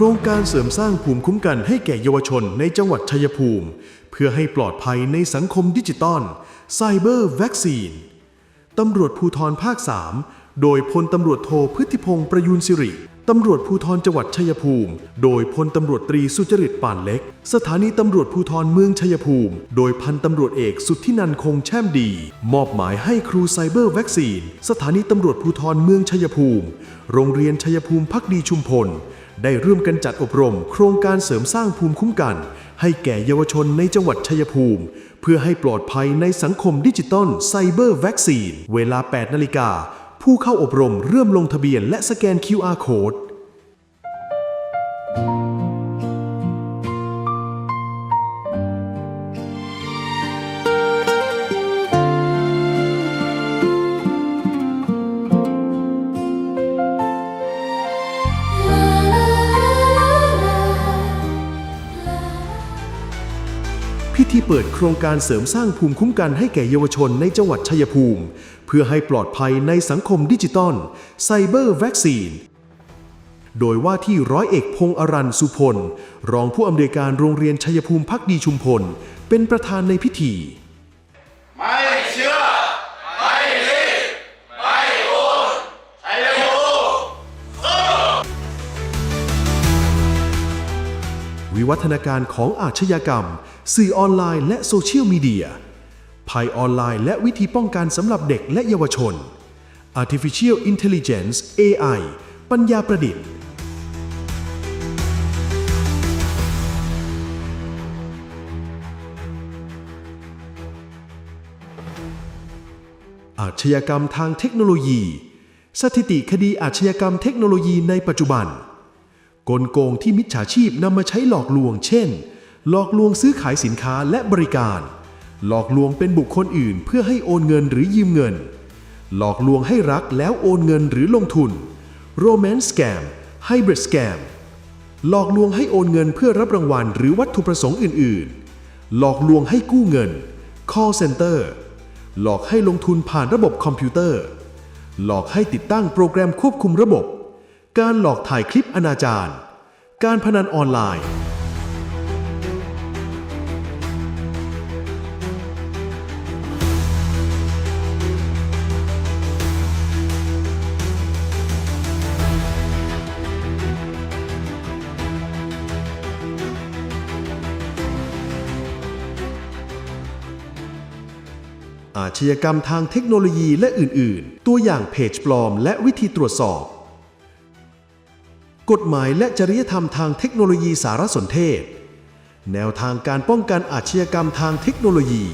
ครงการเสริมสร้างภูมิคุ้มกันให้แก่เยาวชนในจังหวัดชัยภูมิ เพื่อให้ปลอดภัยในสังคมดิจิตอลไซเบอร์วัคซีนตำรวจภูธรภาค 3 โดยพลตำรวจโทพฤทธิพงศ์ประยูนสิริตำรวจภูธรจังหวัดชัยภูมิ โดยพลตำรวจตรีสุจริตป่านเล็ก สถานีตำรวจภูธรเมืองชัยภูมิ โดยพันตำรวจเอกสุทธินันท์คงแช่มดี มอบหมายให้ครูไซเบอร์วัคซีน สถานีตำรวจภูธรเมืองชัยภูมิ โรงเรียนชัยภูมิพักดีชุมพล ได้ร่วมกันจัดอบรม โครงการเสริมสร้างภูมิคุ้มกัน ให้แก่เยาวชนในจังหวัดชัยภูมิ เพื่อให้ปลอดภัยในสังคมดิจิตอลไซเบอร์วัคซีน เวลา 8 นาฬิกา ผู้เข้าอบรมเริ่มลงทะเบียนและสแกน QR Code ที่เปิดโครงการเสริมสร้างภูมิคุ้มกันให้แก่เยาวชนในจังหวัดชัยภูมิ เพื่อให้ปลอดภัยในสังคมดิจิตอลไซเบอร์วัคซีนโดยว่าที่ร้อยเอกพงษ์อรันสุพล รองผู้อำนวยการโรงเรียนชัยภูมิพักดีชุมพล เป็นประธานในพิธี ไม่ วิวัฒนาการของอาชญากรรม สื่อออนไลน์และโซเชียลมีเดียภัยออนไลน์และวิธีป้องกันสำหรับเด็กและเยาวชน Artificial Intelligence AI ปัญญาประดิษฐ์ อาชญากรรมทางเทคโนโลยี สถิติคดีอาชญากรรมเทคโนโลยีในปัจจุบัน กลโกงที่มิจฉาชีพนำมาใช้หลอกลวง เช่น หลอกลวงซื้อขายสินค้าและบริการ หลอกลวงเป็นบุคคลอื่น เพื่อให้โอนเงินหรือยืมเงิน หลอกลวงให้รักแล้วโอนเงินหรือลงทุน Romance Scam Hybrid Scam หลอกลวงให้โอนเงินเพื่อรับรางวัลหรือวัตถุประสงค์อื่น ๆ หลอกลวงให้กู้เงิน Call Center หลอกให้ลงทุนผ่านระบบคอมพิวเตอร์ หลอกให้ติดตั้งโปรแกรมควบคุมระบบ การหลอกถ่ายคลิปอนาจารการพนันออนไลน์ อาชญากรรมทางเทคโนโลยีและอื่น ๆ ตัวอย่างเพจปลอมและวิธีตรวจสอบ กฎหมายและจริยธรรมทางเทคโนโลยีสารสนเทศ แนวทางการป้องกันอาชญากรรมทางเทคโนโลยี